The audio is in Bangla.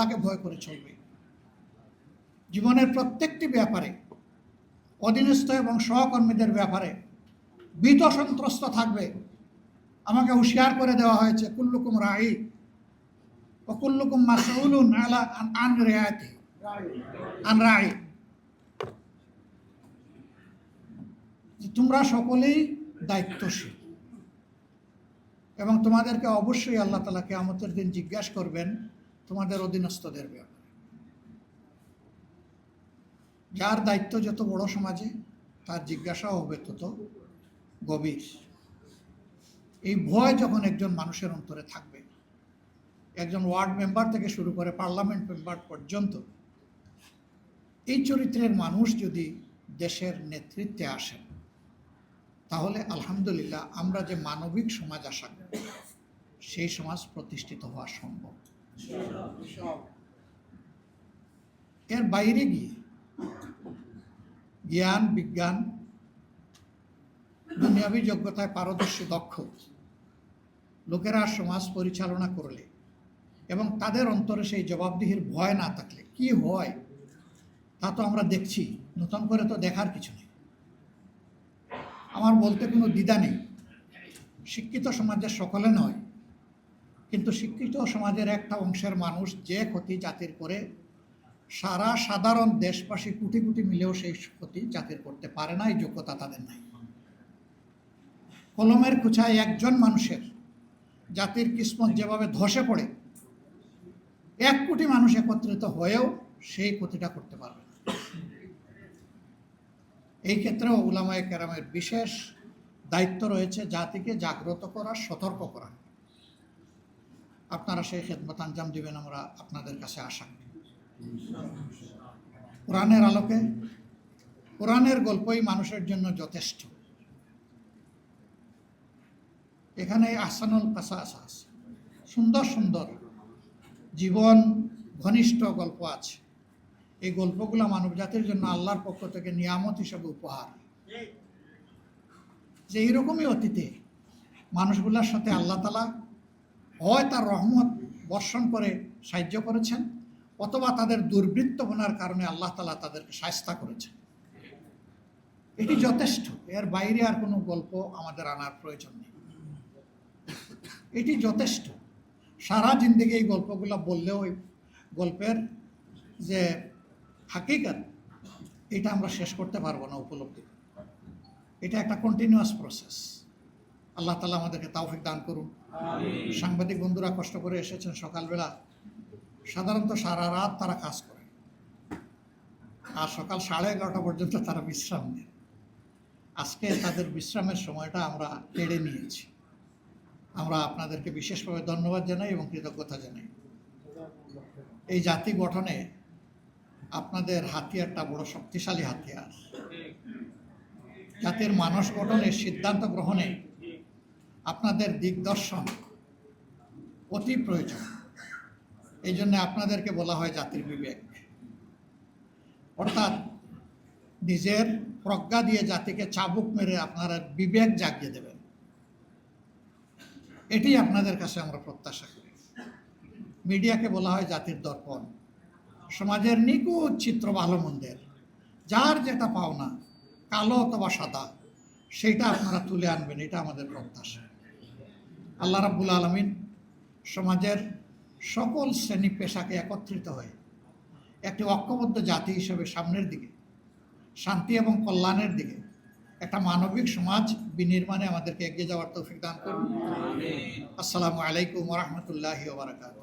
আল্লাহকে ভয় করে চলবে। জীবনের প্রত্যেকটি ব্যাপারে, অধীনস্থ এবং সহকর্মীদের ব্যাপারে ভীত সন্ত্রস্ত থাকবে। আমাকে হুশিয়ার করে দেওয়া হয়েছে, কুল্লুকুম রাই ও কুল্লুকুম আলা আন- রেয়াতি আন তোমরা সকলেই দায়িত্বশীল এবং তোমাদেরকে অবশ্যই আল্লাহ তালা কেয়ামতের দিন জিজ্ঞাসা করবেন তোমাদের অধীনস্থদের ব্যাপারে। যার দায়িত্ব যত বড় সমাজে, তার জিজ্ঞাসাও হবে তত গভীর। এই ভয় যখন একজন মানুষের অন্তরে থাকবে, একজন ওয়ার্ড মেম্বার থেকে শুরু করে পার্লামেন্ট মেম্বার পর্যন্ত, এই চরিত্রের মানুষ যদি দেশের নেতৃত্বে আসেন, তাহলে আলহামদুলিল্লাহ আমরা যে মানবিক সমাজ আশা সেই সমাজ প্রতিষ্ঠিত হওয়া সম্ভব। এর বাইরে গিয়ে জ্ঞান, বিজ্ঞান, দুনিয়াবী যোগ্যতায় পারদর্শী, দক্ষ লোকেরা সমাজ পরিচালনা করলে এবং তাদের অন্তরে সেই জবাবদিহির ভয় না থাকলে। কি হয় তা তো আমরা দেখছি। নতুন করে তো দেখার কিছু নেই। আমার বলতে কোনো দ্বিধা নেই। শিক্ষিত সমাজের সকলে নয়। কিন্তু শিক্ষিত সমাজের একটা অংশের মানুষ যে ক্ষতি জাতির করে, সারা সাধারণ দেশবাসী কোটি কোটি মিলেও সেই ক্ষতি জাতির করতে পারে না, এই যোগ্যতা তাদের নাই। কলমের কুচায় একজন মানুষের জাতির কিসমত যেভাবে ধসে পড়ে, এক কোটি মানুষ একত্রিত হয়েও সেই ক্ষতিটা করতে পারবে না। এই ক্ষেত্রেও উলামায়ে কেরামের বিশেষ দায়িত্ব রয়েছে জাতিকে জাগ্রত করা, সতর্ক করা। আপনারা সেই খেদমত আঞ্জাম দিবেন, আমরা আপনাদের কাছে আশা করি। কোরআনের আলোকে, কোরআনের গল্পই মানুষের জন্য যথেষ্ট। এখানে আসানুল কাসাস আছে। সুন্দর সুন্দর জীবন ঘনিষ্ঠ গল্প আছে। এই গল্পগুলো মানব জাতির জন্য আল্লাহর পক্ষ থেকে নিয়ামত হিসেবে উপহার। যে এইরকমই অতীতে মানুষগুলোর সাথে আল্লাহ তালা হয় তার রহমত বর্ষণ করে সাহায্য করেছেন, অথবা তাদের দুর্বৃত্ত দুর্বৃত্তপনার কারণে আল্লাহ তালা তাদেরকে সাহস্তা করেছেন। এটি যথেষ্ট, এর বাইরে আর কোনো গল্প আমাদের আনার প্রয়োজন নেই। এটি যথেষ্ট। সারা জিন্দিগি এই গল্পগুলো বললেও ওই গল্পের যে হাকিকাত, এটা আমরা শেষ করতে পারব না উপলব্ধি। এটা একটা কন্টিনিউয়াস প্রসেস আল্লাহ তালা আমাদেরকে তাওফিক দান করুন। সাংবাদিক বন্ধুরা কষ্ট করে এসেছেন সকালবেলা। সাধারণত সারা রাত তারা কাজ করে। আর সকাল সাড়ে এগারোটা পর্যন্ত তারা বিশ্রাম নেয়। আজকে তাদের বিশ্রামের সময়টা আমরা কেড়ে নিয়েছি। আমরা আপনাদেরকে বিশেষভাবে ধন্যবাদ জানাই এবং কৃতজ্ঞতা জানাই। এই জাতি গঠনে আপনাদের হাতিয়ারটা বড় শক্তিশালী হাতিয়ার। জাতির মানস গঠনের সিদ্ধান্ত গ্রহণে আপনাদের দিগদর্শন অতি প্রয়োজন। এই জন্য আপনাদেরকে বলা হয় জাতির বিবেক। অর্থাৎ নিজের প্রজ্ঞা দিয়ে জাতিকে চাবুক মেরে আপনারা বিবেক জাগিয়ে দেবেন। এটি আপনাদের কাছে আমরা প্রত্যাশা করি। মিডিয়াকে বলা হয় জাতির দর্পণ। সমাজের নিখুঁত চিত্র ভালো মন্দের, যার যেটা পাওনা, কালো অথবা সাদা সেইটা আপনারা তুলে আনবেন, এটা আমাদের প্রত্যাশা। আল্লাহ রাব্বুল আলমিন সমাজের সকল শ্রেণি পেশাকে একত্রিত হয়ে একটি ঐক্যবদ্ধ জাতি হিসেবে সামনের দিকে শান্তি এবং কল্যাণের দিকে একটা মানবিক সমাজ বিনির্মাণে আমাদেরকে এগিয়ে যাওয়ার তৌফিক দান করুন। আসসালামু আলাইকুম রহমতুল্লাহি ওবরাকাত